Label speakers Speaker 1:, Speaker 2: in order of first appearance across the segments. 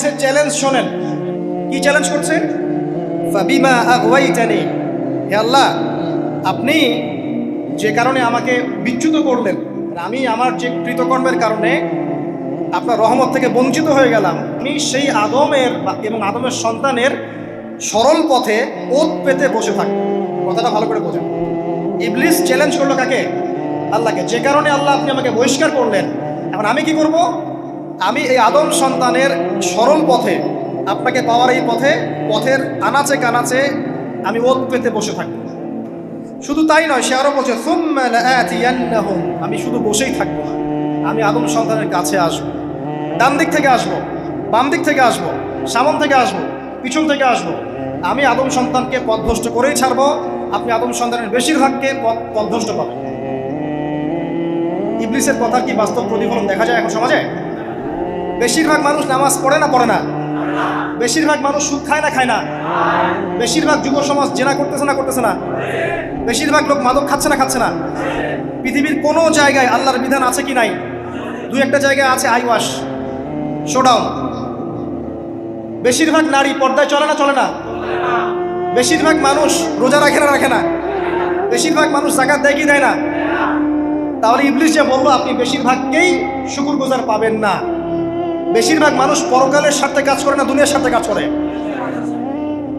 Speaker 1: ইবলিসের চ্যালেঞ্জ শোনেন। কি চ্যালেঞ্জ করছে? ফাবিমা আগওয়াইতানি। হে আল্লাহ, আপনি যে কারণে আমাকে বিচ্যুত করলেন আমি আমার যে কৃতকর্মের কারণে আপনার রহমত থেকে বঞ্চিত হয়ে গেলাম, আমি সেই আদমের এবং আদমের সন্তানের সরল পথে ওত পেতে বসে থাকি কথাটা ভালো করে বোঝেন। ইবলিস চ্যালেঞ্জ করল কাকে? আল্লাহকে। যে কারণে আল্লাহ আপনি আমাকে বহিষ্কার করলেন। এখন আমি কি করব? আমি এই আদম সন্তানের সরল পথে, আপনাকে পাওয়ার এই পথে, পথের আনাচে কানাচে আমি ওত পেতে বসে থাকি শুধু তাই নয়, সে আরও বলছে আমি শুধু বসেই থাকব না, আমি আদম সন্তানের কাছে আসব। ডান দিক থেকে আসব, বাম দিক থেকে আসব, সামন থেকে আসব, পিছন থেকে আসব। আমি আদম সন্তানকে পথভ্রষ্ট করেই ছাড়বো, আপনি আদম সন্তানের বেশিরভাগকে পথ, পথভ্রষ্ট পাবেন। ইবলিসের কথা কি বাস্তব প্রতিফলন দেখা যায় এখন সমাজে? বেশিরভাগ মানুষ নামাজ পড়ে না পড়ে না? বেশিরভাগ মানুষ সুদ খায় না খায় না? বেশিরভাগ যুব সমাজ জেনা করতেছে না করতেছে না? বেশিরভাগ লোক মাদক খাচ্ছে না খাচ্ছে না? পৃথিবীর কোনো জায়গায় আল্লাহর বিধান আছে কি নাই? দু একটা জায়গায় আছে আই ওয়াশ। শোডাউন বেশিরভাগ নারী পর্দায় চলে না চলে না? বেশিরভাগ মানুষ রোজা রাখে না রাখে না? বেশিরভাগ মানুষ জাকাত দেয় কি, দেয় না? তাহলে ইবলিশ যে বলল, আপনি বেশিরভাগকেই শুকুর গুজার পাবেন না। বেশিরভাগ মানুষ পরকালের স্বার্থে কাজ করে না, দুনিয়ার স্বার্থে কাজ করে।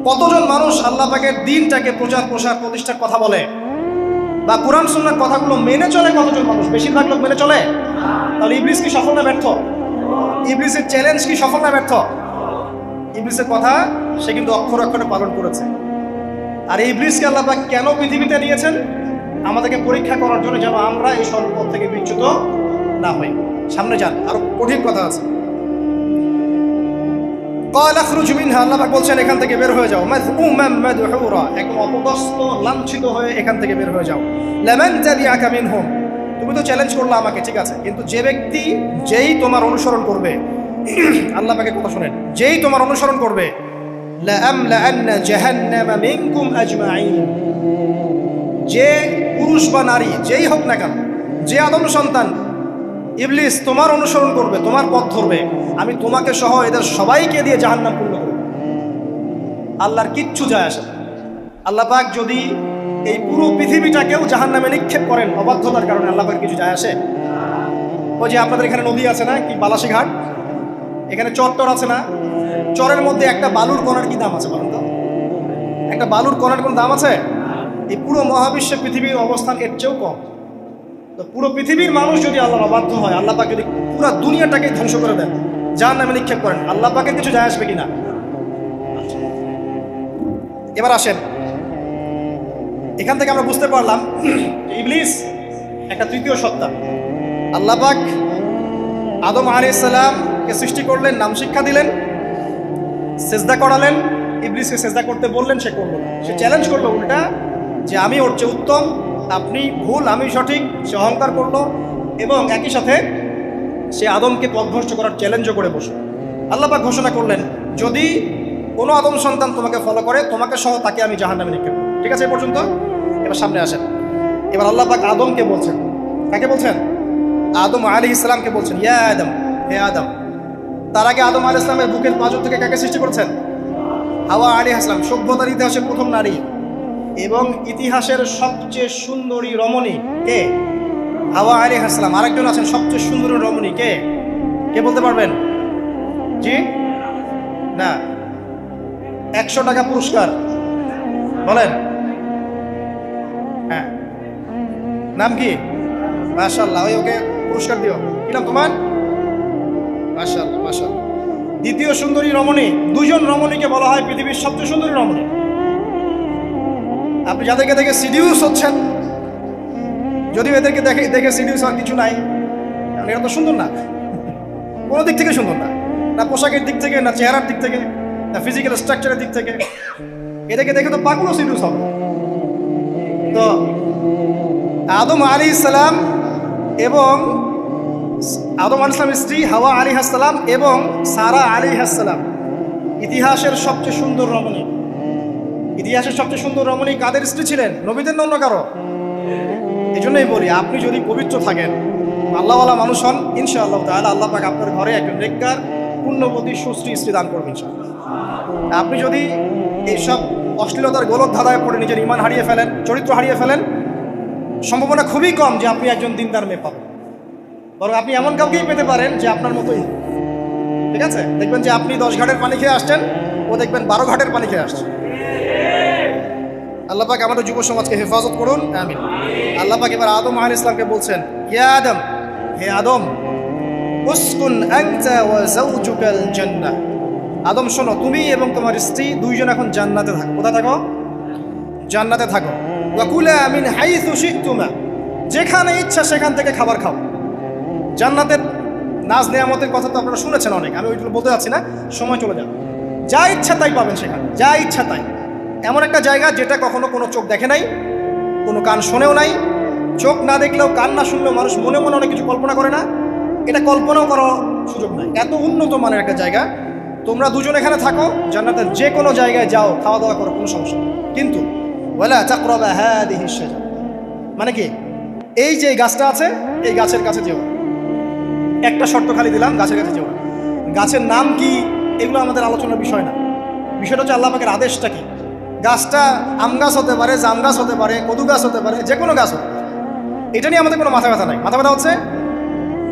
Speaker 1: কতজন মানুষ আল্লাহ পাকের দিনটাকে প্রচার, প্রসার, প্রতিষ্ঠার কথা বলে? বা কোরআন, সুন্নার কথাগুলো মেনে চলে কতজন মানুষ? বেশিরভাগ লোক মেনে চলে? তাহলে ইবলিস কি সফল না ব্যর্থ? ইবলিসের চ্যালেঞ্জ কি সফল না ব্যর্থ? ইবলিসের কথা সে কিন্তু অক্ষর অক্ষরে পালন করেছে। আর এই ইবলিসকে আল্লাহ পাক কেন পৃথিবীতে নিয়েছেন? আমাদেরকে পরীক্ষা করার জন্য যেন আমরা এই সর্বপথ থেকে বিচ্যুত না হই। সামনে যান, আরও কঠিন কথা আছে। আল্লাহ পাক বলছেন, এখান থেকে বের হয়ে যাও। একদম অপদস্থ, লাঞ্ছিত হয়ে এখান থেকে বের হয়ে যাও। লামান তাবিআকা মিনহুম। তুমি তো চ্যালেঞ্জ করলে আমাকে, ঠিক আছে। কিন্তু যে ব্যক্তি যেই তোমার অনুসরণ করবে, আল্লাহ পাকের কথা শুনেন, যেই তোমার অনুসরণ করবে যে পুরুষ বা নারী, যেই হোক না কেন, যে আদম সন্তান ইবলিস, তোমার অনুসরণ করবে, তোমার পথ ধরবে। আমি তোমাকে সহ এদের সবাইকে দিয়ে জাহান্নাম পূর্ণ করব। আল্লাহর কিচ্ছু যায় আসে। আল্লাহ পাক যদি এই পুরো পৃথিবীটাকেও জাহান্নামে নিক্ষেপ করেন অবাধ্যতার কারণে, আল্লাহ কিছু যায় আসে? ওই যে আপনাদের এখানে নদী আছে না, কি বালাসী ঘাট এখানে চর আছে না? চরের মধ্যে একটা বালুর কণার কি দাম আছে বলুন তো? একটা বালুর কণার কোন দাম আছে? এই পুরো মহাবিশ্বে পৃথিবীর অবস্থান এর চেয়েও কম। তো পুরো পৃথিবীর মানুষ যদি আল্লাহ অবাধ্য হয়, আল্লাহ পাক যদি পুরো দুনিয়াটাকে ধ্বংস করে দেন। যার নামে নিক্ষেপ করেন, আল্লাহ পাকের কিছু যায় আসবে কিনা? এবার আসেন। এখান থেকে আমরা বুঝতে পারলাম ইবলিস একটা তৃতীয় সত্তা। আল্লাহ পাক আদম আলাইসাল্লামকে সৃষ্টি করলেন, নাম শিক্ষা দিলেন, সেজদা করালেন। ইবলিসকে সেজদা করতে বললেন, সে করল সে চ্যালেঞ্জ করল উল্টা যে আমি ওর চেয়ে উত্তম আপনি ভুল, আমি সঠিক, সে অহংকার করল এবং একই সাথে সে আদমকে পথভ্রষ্ট করার চ্যালেঞ্জও করে বসল। আল্লাপাক ঘোষণা করলেন, যদি কোনো আদম সন্তান তোমাকে ফলো করে, তোমাকে সহ তাকে আমি জাহান নামে নিক্ষেপ ঠিক আছে এ পর্যন্ত? এবার সামনে আসেন। এবার আল্লাপাক আদমকে বলছেন। কাকে বলছেন? আদম আলী ইসলামকে বলছেন। ইয়া আদম, হে আদম, তার আগে আদম আলী ইসলামের বুকের পাঁচর থেকে কাকে সৃষ্টি করেছেন? হাওয়া আলী আসলাম সভ্যতার ইতিহাসের প্রথম নারী। এবং ইতিহাসের সবচেয়ে সুন্দরী রমণী কে? হাওয়া আলী হাসলাম আরেকজন আছেন, সবচেয়ে সুন্দরী রমণী কে? কে বলতে পারবেন? জি? না। একশো টাকা পুরস্কার। বলেন। হ্যাঁ। নাম কি? মাশাল্লাহ ওই ওকে পুরস্কার দিও। কি নাম তোমার? মাশাল্লাহ মাশাল্লাহ দ্বিতীয় সুন্দরী রমণী, দুজন রমণীকে বলা হয় পৃথিবীর সবচেয়ে সুন্দরী রমণী। আপনি যাদেরকে দেখে সিডিউস হচ্ছেন, যদিও এদেরকে দেখে দেখে সিডিউস হওয়ার কিছু নাই এরা তো সুন্দর না। কোনো দিক থেকে সুন্দর না। না পোশাকের দিক থেকে, না চেহারার দিক থেকে, না ফিজিক্যাল স্ট্রাকচারের দিক থেকে। এদেরকে দেখে তো পাগলও সিডিউস হবে। তো আদম আলী ইসলাম এবং আদম আলী ইসলামের স্ত্রী হাওয়া আলী হাসালাম এবং সারা আলী হাসালাম ইতিহাসের সবচেয়ে সুন্দর রমণী। ইতিহাসের সবচেয়ে সুন্দর রমণী কাদের স্ত্রী ছিলেন? নবীদের না অন্য কারও? এই জন্যই বলি, আপনি যদি পবিত্র থাকেন, আল্লাহওয়ালা মানুষ হন, ইনশাআল্লাহ তাহলে আল্লাহ পাক আপনার ঘরে একজন নেককার, পুণ্যবতী সুশ্রী স্ত্রী দান করবেন আপনি যদি এইসব অশ্লীলতার গোলক ধাঁধায় পড়ে নিজের ইমান হারিয়ে ফেলেন, চরিত্র হারিয়ে ফেলেন, সম্ভাবনা খুবই কম যে আপনি একজন দিনদার মেয়ে পাবেন। বরং আপনি এমন কাউকেই পেতে পারেন যে আপনার মতোই। ঠিক আছে? দেখবেন যে আপনি দশ ঘাটের পানি খেয়ে আসছেন, ও দেখবেন বারো ঘাটের পানি খেয়ে আসছে। আল্লাহ পাক আমাদের যুব সমাজকে হেফাজত করুন, আমিন। আল্লাহ পাক এবার আদম আহ ইসলামকে বলছেন, ইয়া আদম, হে আদম আদম, শোনো, তুমি এবং তোমার স্ত্রী দুইজন এখন জান্নাতে থাকো, কোথায় থাকো? জান্নাতে থাকো। ওয়াকুলা মিন হাইথু শিখতুমা যেখানে ইচ্ছা সেখান থেকে খাবার খাও। জান্নাতের নাজ নেয়ামতের কথা তো আপনারা শুনেছেন অনেক, আমি ওইগুলো বলতে যাচ্ছি না, সময় চলে যাবে। যা ইচ্ছা তাই পাবেন সেখানে, যা ইচ্ছা তাই। এমন একটা জায়গা যেটা কখনো কোনো চোখ দেখে নাই, কোনো কান শোনেও নাই, চোখ না দেখলেও কান না শুনলেও মানুষ মনে মনে অনেক কিছু কল্পনা করে না। এটা কল্পনাও করার সুযোগ নাই। এত উন্নত মানের একটা জায়গা। তোমরা দুজন এখানে থাকো, জান্নাতের যে কোনো জায়গায় যাও, খাওয়া দাওয়া করো, কোনো সমস্যা। কিন্তু বলা চাকরবা হ্যাঁ দেহি মানে কি? এই যে গাছটা আছে, এই গাছের কাছে যেও একটা শর্ত খালি দিলাম, গাছের কাছে যেও গাছের নাম কি? এগুলো আমাদের আলোচনার বিষয় না। বিষয়টা হচ্ছে আল্লাহ পাকের আদেশটা কি? গাছটা আম গাছ হতে পারে, জাম গাছ হতে পারে, কদু গাছ হতে পারে যে কোনো গাছ হতে পারে। এটা নিয়ে আমাদের কোনো মাথা ব্যথা নাই। মাথা ব্যথা হচ্ছে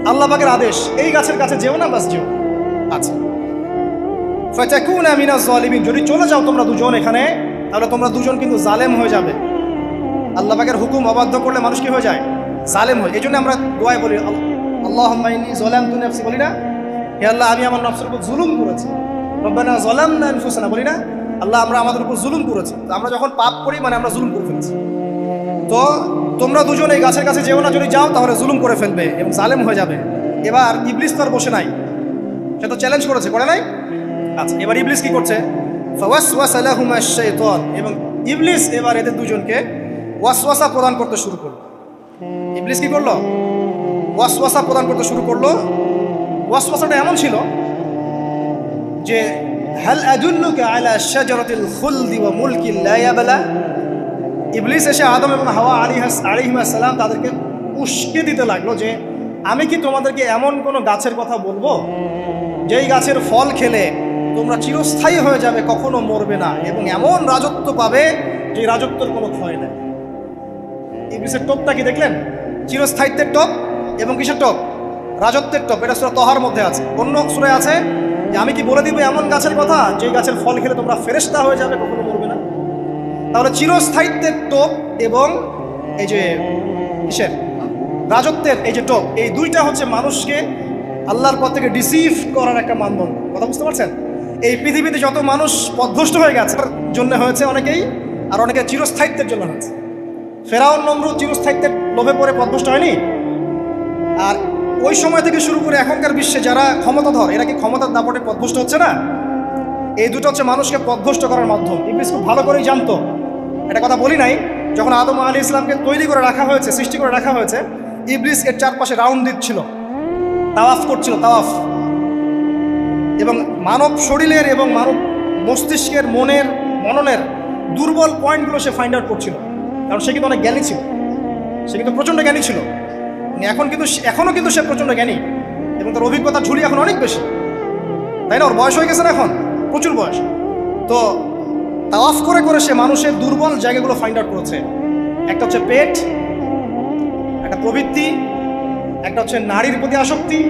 Speaker 1: আল্লাহ পাকের আদেশ, এই গাছের কাছে যেও না, বাস যেও। আচ্ছা। যদি চলে যাও তোমরা দুজন এখানে, তাহলে তোমরা দুজন কিন্তু জালেম হয়ে যাবে। আল্লাহ পাকের হুকুম অবাধ্য করলে মানুষ কি হয়ে যায়? জালেম হয় এই জন্য আমরা দোয়ায় বলি, আল্লাহ জলাম তু নফসি। বলি না, হে আল্লাহ, আমি আমার নফসের উপর জুলুম করেছি। জলাম না বলি না আল্লাহ আমরা আমাদের উপর জুলুম করেছি। তো আমরা যখন পাপ করি মানে আমরা জুলুম করে ফেলেছি। তো তোমরা দুজন এই গাছের কাছে যেও না, যদি যাও তাহলে জুলুম করে ফেলবে এবং জালেম হয়ে যাবে। এবার ইবলিস তো আর বসে নাই। সে তো চ্যালেঞ্জ করেছে, করে নাই? আচ্ছা এবার ইবলিস কি করছে? এবং ইবলিস এবার এদের দুজনকে ওয়াসওয়াসা প্রদান করতে শুরু করল। ইবলিস কি করল? ওয়াসওয়াসা প্রদান করতে শুরু করল। ওয়াসওয়াসাটা এমন ছিল যে হাল আদুল্লুকা আলা শাজারাতিল খুলদি ওয়া মুলকিন লা ইয়াবলা ইবলিস এসে আদম এবং হাওয়া আলী আলিহিমাসাল্লাম তাদেরকে উস্কে দিতে লাগল যে, আমি কি তোমাদেরকে এমন কোনো গাছের কথা বলব? যেই গাছের ফল খেলে তোমরা চিরস্থায়ী হয়ে যাবে, কখনো মরবে না এবং এমন রাজত্ব পাবে যে রাজত্বের কোনো ক্ষয় নেই। ইবলিসের টোপটা কি দেখলেন? চিরস্থায়িত্বের টপ এবং কিসের টপ? রাজত্বের টপ। এটা সুরা তহার মধ্যে আছে। অন্য সুরে আছে যে আমি কি বলে দিব এমন গাছের কথা? যে গাছের ফল খেলে তোমরা ফেরেস্তা হয়ে যাবে, কখনো মরবে না। তাহলে চিরস্থায়িত্বের টোপ এবং এই যে কিসের? রাজত্বের এই যে টোপ, এই দুইটা হচ্ছে মানুষকে আল্লাহর পথ থেকে ডিসিভ করার একটা মানদণ্ড। কথা বুঝতে পারছেন? এই পৃথিবীতে যত মানুষ পথভ্রষ্ট হয়ে গেছে জন্য হয়েছে অনেকেই, আর অনেকে চিরস্থায়িত্বের জন্য হয়েছে। ফেরাউন, নমরুদ চিরস্থায়িত্বের লোভে পড়ে পথভ্রষ্ট হয়নি? আর ওই সময় থেকে শুরু করে এখনকার বিশ্বে যারা ক্ষমতাধর, এরা কি ক্ষমতার দাপটে পথভ্রষ্ট হচ্ছে না? এই দুটো হচ্ছে মানুষকে পথভ্রষ্ট করার মাধ্যম। ইবলিস খুব ভালো করেই জানতো। এটা কথা বলি নাই, যখন আদম আলী ইসলামকে তৈরি করে রাখা হয়েছে, সৃষ্টি করে রাখা হয়েছে, ইবলিস এর চারপাশে রাউন্ড দিচ্ছিল। তাওয়াফ করছিল, তাওয়াফ। এবং মানব শরীরের এবং মানব মস্তিষ্কের মনের মননের দুর্বল পয়েন্টগুলো সে ফাইন্ড আউট করছিল। কারণ সে কিন্তু অনেক জ্ঞানী ছিল। সে কিন্তু প্রচণ্ড জ্ঞানী ছিল। এখন কিন্তু এখনও কিন্তু সে প্রচণ্ড জ্ঞানী। এবং তার অভিজ্ঞতা ঝুলি এখন অনেক বেশি। তাই না? ওর বয়স হয়ে গেছে না এখন? প্রচুর বয়স। তো তাওয়াফ করে করে সে মানুষের দুর্বল জায়গাগুলো ফাইন্ড আউট করেছে। একটা হচ্ছে পেট, একটা প্রবৃত্তি, একটা হচ্ছে নারীর প্রতি আসক্তি,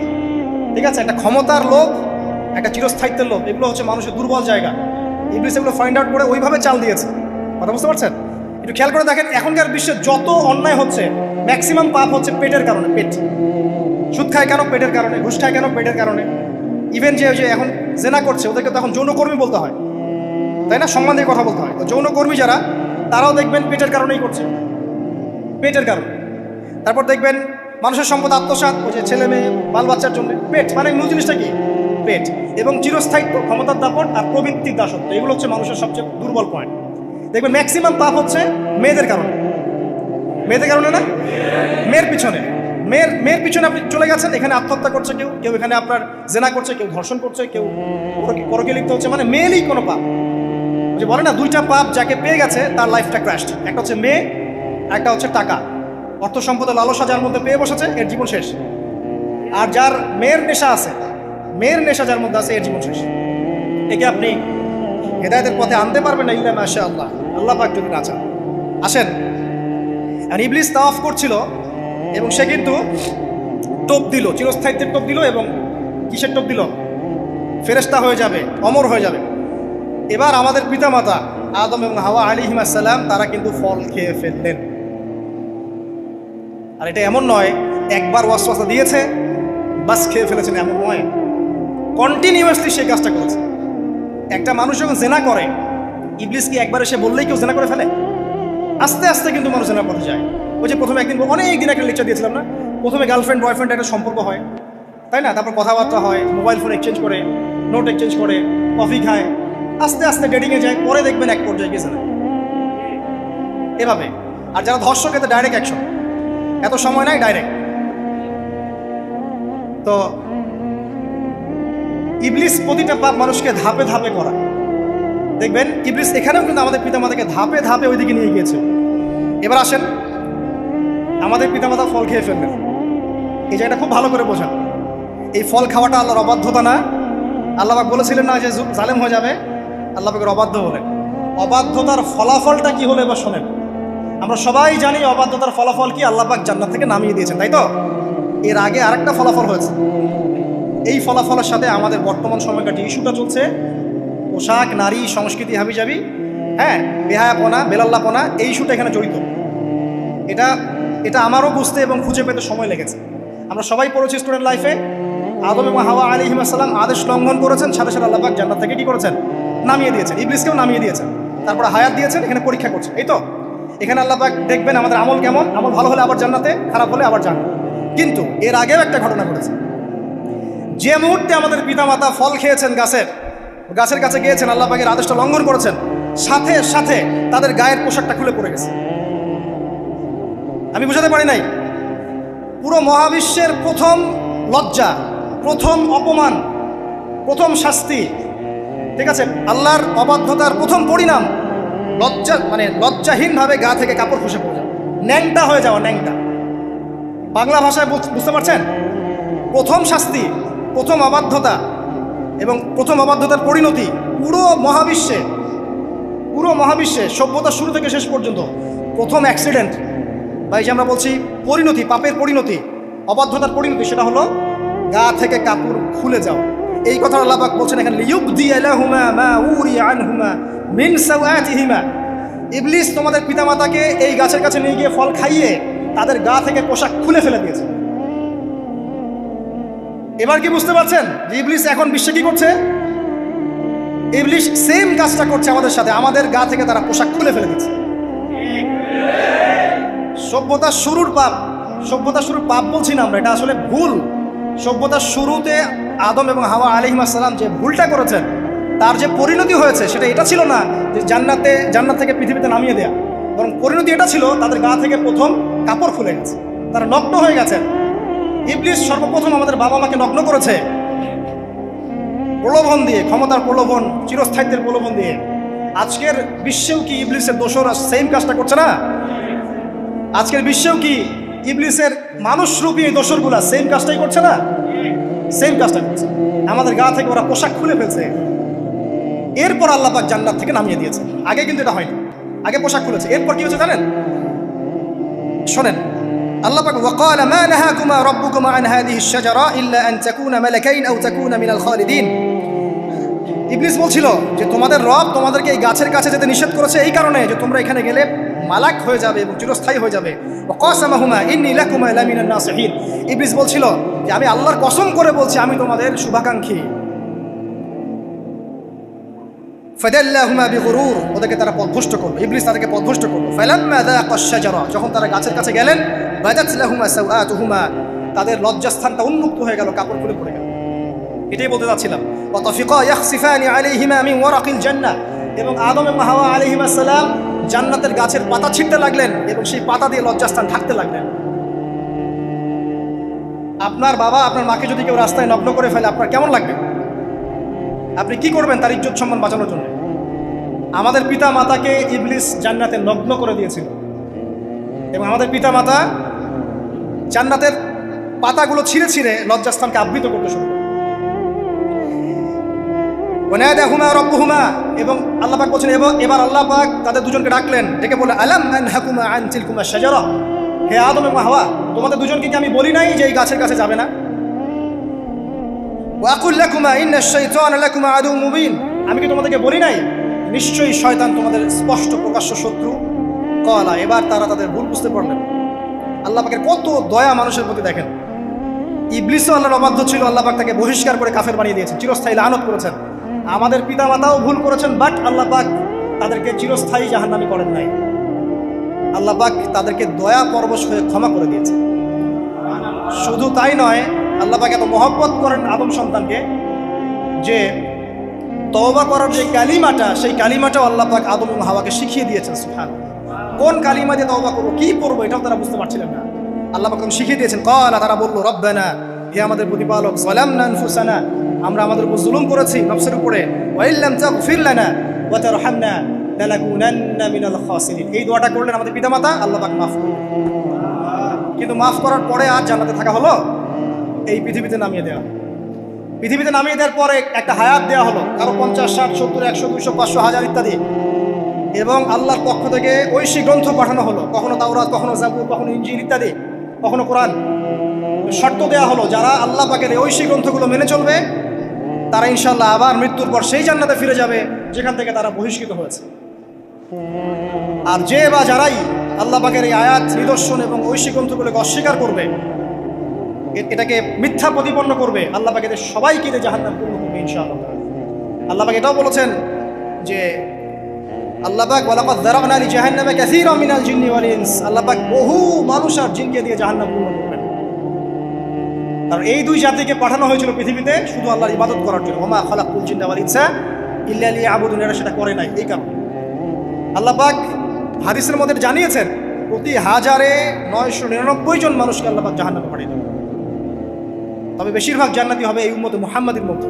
Speaker 1: ঠিক আছে? একটা ক্ষমতার লোভ, একটা চিরস্থায়িত্বের লোভ। এগুলো হচ্ছে মানুষের দুর্বল জায়গা। এগুলো ফাইন্ড আউট করে ওইভাবে চাল দিয়েছে। কথা বুঝতে পারছেন? একটু খেয়াল করে দেখেন, এখনকার বিশ্বে যত অন্যায় হচ্ছে ম্যাক্সিমাম পাপ হচ্ছে পেটের কারণে, পেট। সুদ খায় কেন? পেটের কারণে, ঘুষ খায় কেন? পেটের কারণে। ইভেন যে যে এখন জেনা করছে, ওদেরকে তখন যৌনকর্মী বলতে হয়। তাই না? সম্মান দিয়ে কথা বলতে হয়। যৌনকর্মী যারা, তারাও দেখবেন পেটের কারণেই করছে। পেটের কারণে। তারপর দেখবেন মানুষের সম্পদ আত্মসাৎ, ওই যে ছেলে মেয়ে, বাল বাচ্চার জন্য। পেট মানে মূল জিনিসটা কি? পেট। এবং চিরস্থায়িত্ব, ক্ষমতার দাপট আর প্রবৃত্তির দাসত্ব। এগুলো হচ্ছে মানুষের সবচেয়ে দুর্বল পয়েন্ট দেখবেন ম্যাক্সিমাম পাপ হচ্ছে মেয়েদের কারণে। মেয়েদের কারণে না? মেয়ের পিছনে। মেয়ের মেয়ের পিছনে আপনি চলে গেছেন, এখানে আত্মহত্যা করছে কেউ কেউ এখানে আপনার জেনা করছে, কেউ ধর্ষণ করছে, কেউ পরকে- লিপ্ত হচ্ছে মানে মেয়েরই কোনো পাপ। যে বলে না, দুইটা পাপ যাকে পেয়ে গেছে, তার লাইফটা ক্র্যাশড একটা হচ্ছে মেয়ে, একটা হচ্ছে টাকা। অর্থ সম্পদের লালসা যার মধ্যে পেয়ে বসেছে, এর জীবন শেষ। আর যার মেয়ের নেশা আছে, মেয়ের নেশা যার মধ্যে আছে, এর জীবন শেষ। একে আপনি হেদায়তের পথে আনতে পারবেন না ইল্লা মাসা আল্লাহ আল্লাহ পাক যদি না চান আসেন। আর ইবলিস তাওয়াফ করছিল এবং সে কিন্তু টোপ দিল, চিরস্থায়িত্বের টোপ দিল এবং কিসের টোপ দিল? ফেরেস্তা হয়ে যাবে, অমর হয়ে যাবে। এবার আমাদের পিতামাতা আদম এবং হাওয়া আলী হিমাসাল্লাম তারা কিন্তু ফল খেয়ে ফেললেন। আর এটা এমন নয়, একবার ওয়াসওয়াসা দিয়েছে, বাস খেয়ে ফেলেছেন, এমন নয়। কন্টিনিউয়াসলি সেই কাজটা করেছে। একটা মানুষ যখন জেনা করে ইবলিস কি একবার এসে বললেই কেউ জেনা করে ফেলে? আস্তে আস্তে কিন্তু মানুষ জেনার পথে যায়। ওই যে প্রথমে একদিন, অনেক দিন একটা লেকচার দিয়েছিলাম না? প্রথমে গার্লফ্রেন্ড বয়ফ্রেন্ড একটা সম্পর্ক হয়। তাই না? তারপর কথাবার্তা হয় মোবাইল ফোন এক্সচেঞ্জ করে নোট এক্সচেঞ্জ করে কফি খায়। আস্তে আস্তে ডেটিংয়ে যায়, পরে দেখবেন এক পর্যায়ে গেছে না এভাবে। আর যারা ধর্ষক, এতে ডাইরেক্ট অ্যাকশন এত সময় নাই ডাইরেক্ট তো, ইবলিস প্রতিটা মানুষকে ধাপে ধাপে করা। দেখবেন ইবলিস এখানেও কিন্তু আমাদের পিতামাতাকে ধাপে ধাপে ওইদিকে নিয়ে গিয়েছে। এবার আসেন, আমাদের পিতামাতা ফল খেয়ে ফেললেন এই জায়গাটা খুব ভালো করে বোঝা এই ফল খাওয়াটা আল্লাহর অবাধ্যতা না। আল্লাহবাক বলেছিলেন না যে জালেম হয়ে যাবে। আল্লাহবাকের অবাধ্য বলেন। অবাধ্যতার ফলাফলটা কি হলো এবার শোনেন। আমরা সবাই জানি অবাধ্যতার ফলাফল কি আল্লাহবাক জান্নাত থেকে নামিয়ে দিয়েছেন, তাই তো? এর আগে আরেকটা ফলাফল হয়েছে। এই ফলাফলের সাথে আমাদের বর্তমান সময়কার ইস্যুটা চলছে পোশাক, নারী, সংস্কৃতি, হাবিজাবি হ্যাঁ বেহায়াপনা, বেলাল্লাপনা, এই ইস্যুটা এখানে জড়িত। এটা এটা আমারও বুঝতে এবং খুঁজে পেতে সময় লেগেছে। আমরা সবাই পড়েছি স্টুডেন্ট লাইফে আদম এবং হাওয়া আলী হিমাসাল্লাম আদেশ লঙ্ঘন করেছেন, সাথে সাথে আল্লাহবাক জান্নাত থেকে কি করেছেন? নামিয়ে দিয়েছেন, ইবলিসকেও নামিয়ে দিয়েছেন। তারপরে হায়াত দিয়েছেন, এখানে পরীক্ষা করছেন, এই তো? এখানে আল্লাহবাক দেখবেন আমাদের আমল কেমন? আমল ভালো হলে আবার জান্নাতে, খারাপ হলে আবার জান্নাত কিন্তু এর আগেও একটা ঘটনা ঘটেছে। যে মুহূর্তে আমাদের পিতামাতা ফল খেয়েছেন গাছের গাছের কাছে গিয়েছেন, আল্লাহ পাকের আদেশটা লঙ্ঘন করেছেন। সাথে সাথে তাদের গায়ের পোশাকটা খুলে পড়ে গেছে। আমি বুঝাতে পারি নাই। পুরো মহাবিশ্বের প্রথম লজ্জা, প্রথম অপমান, প্রথম শাস্তি, ঠিক আছে, আল্লাহর অবাধ্যতার প্রথম পরিণাম লজ্জা মানে লজ্জাহীনভাবে গা থেকে কাপড় খসে পড়ে যাওয়া ন্যাংটা হয়ে যাওয়া, ন্যাংটা। বাংলা ভাষায় বুঝ- বুঝতে পারছেন? প্রথম শাস্তি, প্রথম অবাধ্যতা এবং প্রথম অবাধ্যতার পরিণতি পুরো মহাবিশ্বে পুরো মহাবিশ্বে সভ্যতার শুরু থেকে শেষ পর্যন্ত প্রথম অ্যাক্সিডেন্ট বা এই যে আমরা বলছি পরিণতি, পাপের পরিণতি, অবাধ্যতার পরিণতি সেটা হলো গা থেকে কাপড় খুলে যাও এই কথা আল্লাহ পাক বলছেন এখানে ইবলিস তোমাদের পিতামাতাকে এই গাছের কাছে নিয়ে গিয়ে ফল খাইয়ে তাদের গা থেকে পোশাক খুলে ফেলে দিয়েছে। এবার কি বুঝতে পারছেন যে ইবলিস এখন বিশ্বে কি করছে? ইবলিশ সেম কাজটা করছে আমাদের সাথে। আমাদের গা থেকে তারা পোশাক খুলে ফেলে দিচ্ছে। সভ্যতার শুরুর পাপ সভ্যতার শুরুর পাপ বলছি না আমরা, এটা আসলে ভুল। সভ্যতার শুরুতে আদম এবং হাওয়া আলিহিমাসাল্লাম যে ভুলটা করেছেন, তার যে পরিণতি হয়েছে, সেটা এটা ছিল না যে জান্নাতে, জান্নাত থেকে পৃথিবীতে নামিয়ে দেয়া। বরং পরিণতি এটা ছিল, তাদের গা থেকে প্রথম কাপড় খুলে গেছে। তারা নগ্ন হয়ে গেছেন। ইবলিস সর্বপ্রথম আমাদের বাবা মাকে নগ্ন করেছে। প্রলোভন দিয়ে, ক্ষমতার প্রলোভন, চিরস্থায়িত্বের প্রলোভন দিয়ে। আজকের বিশ্বেও কি ইবলিসের দোষরা সেম কাজটা করছে না? আজকের বিশ্বেও কি ইবলিসের মানুষরূপী এই দোসরগুলা সেম কাজটাই করছে না? সেম কাজটা করছে। আমাদের গা থেকে ওরা পোশাক খুলে ফেলছে। এরপর আল্লাহ পাক জান্নাত থেকে নামিয়ে দিয়েছে। আগে কিন্তু এটা হয়নি। আগে পোশাক খুলেছে। এরপর কি হয়েছে জানেন? শোনেন আল্লাহ ইবলিস বলছিল যে তোমাদের রব তোমাদেরকে এই গাছের কাছে যেতে নিষেধ করেছে এই কারণে যে তোমরা এখানে গেলে মালাক হয়ে যাবে এবং চিরস্থায়ী হয়ে যাবে। কসমাহুমা ইন্নি ইবলিস বলছিল যে আমি আল্লাহর কসম করে বলছি আমি তোমাদের শুভাকাঙ্ক্ষী। ওদেরকে তারা পদভুষ্ট করল। ইবলিস তাদেরকে পদভষ্ট করল। ফালাম্মা যখন তারা গাছের কাছে গেলেন বাদাত লাহুমা তাদের লজ্জাস্থানটা উন্মুক্ত হয়ে গেল, কাপড় খুলে পড়ে গেল। এটাই বলতে চাচ্ছিলাম এবং আদম এবং হাওয়া জান্নাতের গাছের পাতা ছিঁড়তে লাগলেন এবং সেই পাতা দিয়ে লজ্জাস্থান ঢাকতে লাগলেন। আপনার বাবা, আপনার মাকে যদি কেউ রাস্তায় নগ্ন করে ফেলে, আপনার কেমন লাগবে? আপনি কি করবেন তার ইজ্জত সম্মান বাঁচানোর জন্য? আমাদের পিতা মাতাকে ইবলিস জান্নাতে নগ্ন করে দিয়েছিল। এবং আমাদের পিতা মাতা জান্নাতের পাতাগুলো ছিঁড়ে ছিঁড়ে লজ্জাস্থানকে আবৃত করতে শুরু করে। ওনায়াদাহুমা রব্বুহুমা, এবং আল্লাহ পাক বলছেন, এবং এবার আল্লাহ পাক তাদের দুজনকে ডাকলেন, ডেকে বলে আলাম আনহাকুমা আন তিলকুমা শাজারা? হে আদম এবং হাওয়া, তোমাদের দুজনকে কি আমি বলি নাই যে এই গাছের কাছে যাবে না? ওয়াকুল লাকুমা ইন্না শাইতান লাকুমা আদু মুবিন। আমি কি তোমাদেরকে বলি নাই? নিশ্চয়ই শয়তান তোমাদের স্পষ্ট প্রকাশ্য শত্রু। কলা, এবার তারা তাদের ভুল বুঝতে পারলেন। আল্লাহ পাকের কত দয়া মানুষের প্রতি দেখেন। ইবলিসও আল্লাহর অবাধ্য ছিল, আল্লাহ পাক তাকে বহিষ্কার করে কাফের বানিয়ে দিয়েছেন, চিরস্থায়ী লানত করেছেন। আমাদের পিতামাতাও ভুল করেছেন বাট আল্লাহ পাক তাদেরকে চিরস্থায়ী জাহান্নামি করেন নাই। আল্লাহ পাক তাদেরকে দয়া পরবশ হয়ে ক্ষমা করে দিয়েছে শুধু তাই নয়, আল্লাহ পাক এত মহব্বত করেন আদম সন্তানকে যে তওবা করার যে কালিমাটা, সেই কালিমাটাও আল্লাহ পাক আদম হাওয়াকে শিখিয়ে দিয়েছেন সুহান কোন কালিমা দিয়ে তওবা করব? কি পড়ব এটাও তারা বুঝতে পারছিলেন না। আল্লাহ পাক শিখিয়ে দিয়েছেন কলা তারা বলল, রব্বানা, হে আমাদের প্রতিপালক সালাম নান ফুসানা আমরা আমাদের উপর জুলুম করেছি নফসের উপরে ওয়াইল্লাম তাগফির লানা ওয়া তারহামনা লানাকুনান্না মিনাল খাসিরিন। এই দোয়াটা করলেন আমাদের পিতামাতা, আল্লাহ পাক মাফ করুন। কিন্তু মাফ করার পরে আর জান্নাতে থাকা হলো এই পৃথিবীতে নামিয়ে দেওয়া পৃথিবীতে নামিয়ে দেওয়ার পরে একটা হায়াত দেওয়া হলো, কারও পঞ্চাশ, ষাট, সত্তর, একশো, দুইশো, পাঁচশো, হাজার ইত্যাদি। এবং আল্লাহর পক্ষ থেকে ঐশী গ্রন্থ পাঠানো হলো। কখনো তাওরাত, কখনো জাবুর, কখনো ইঞ্জিল ইত্যাদি, কখনো কোরআন। শর্ত দেওয়া হলো, যারা আল্লাহ পাকের এই ঐশী গ্রন্থগুলো মেনে চলবে, তারা ইনশাল্লাহ আবার মৃত্যুর পর সেই জান্নাতে ফিরে যাবে, যেখান থেকে তারা বহিষ্কৃত হয়েছে। আর যে বা যারাই আল্লাহ পাকের এই আয়াত, নিদর্শন এবং ঐশী গ্রন্থগুলোকে অস্বীকার করবে এটাকে মিথ্যা প্রতিপন্ন করবে, আল্লাহ পাক সবাইকে জাহান্নাম পূর্ণ করবে ইনশাআল্লাহ। আল্লাহ পাক এটাও বলেছেন যে আল্লাহ পাক ওয়ালাকাদ যারানা লি জাহান্নামে কাসীরাম মিনাল জিন্নি ওয়াল ইনস। আল্লাপাক বহু মানুষ আর জিনকে দিয়ে জাহান্নাম পূর্ণ করবেন। আর এই দুই জাতিকে পাঠানো হয়েছিল পৃথিবীতে শুধু আল্লাহর ইবাদত করার জন্য। ওমা খালাকুল জিন্না ওয়াল ইনসা ইল্লা লিয়াবুদুন এরা সেটা করে নাই। এই কারণে। আল্লাপাক হাদিসের মধ্যে জানিয়েছেন, প্রতি হাজারে নয়শো নিরানব্বই জন মানুষকে আল্লাহ পাক জাহান্নামে পাঠিয়ে দেবেন। তবে বেশিরভাগ জান্নাতি হবে এই উম্মতে মুহাম্মাদের মধ্যে।